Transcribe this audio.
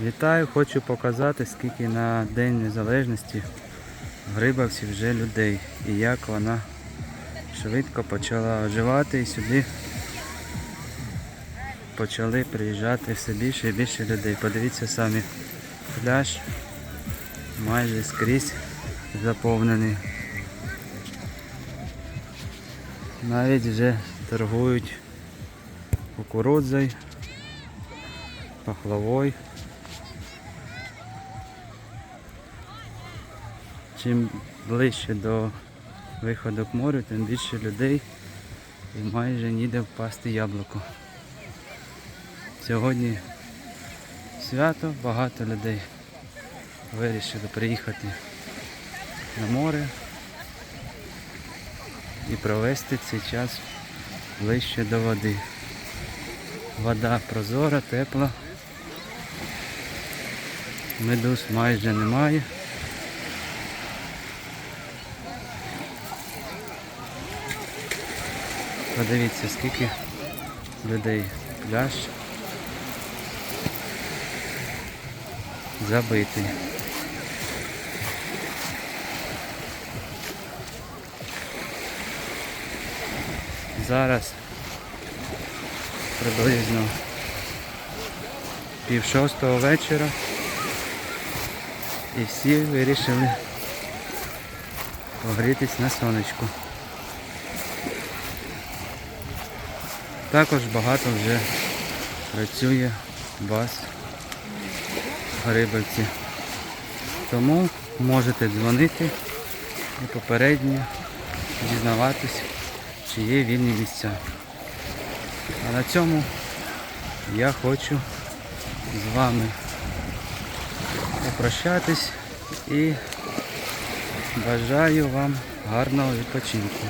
Вітаю, хочу показати, скільки на День Незалежності в Грибавці вже людей і як вона швидко почала оживати і сюди почали приїжджати все більше і більше людей. Подивіться самі, пляж майже скрізь заповнений. Навіть вже торгують кукурудзою, пахлавою. Чим ближче до виходу к морю, тим більше людей і майже ніде впасти яблуко. Сьогодні свято, багато людей вирішили приїхати на море і провести цей час ближче до води. Вода прозора, тепла. Медуз майже немає. Подивіться, скільки людей пляж забитий. Зараз приблизно пів шостого вечора і всі вирішили погрітись на сонечку. Також багато вже працює бас в Грибівці. Тому можете дзвонити і попередньо дізнаватись, чи є вільні місця. А на цьому я хочу з вами попрощатись і бажаю вам гарного відпочинку.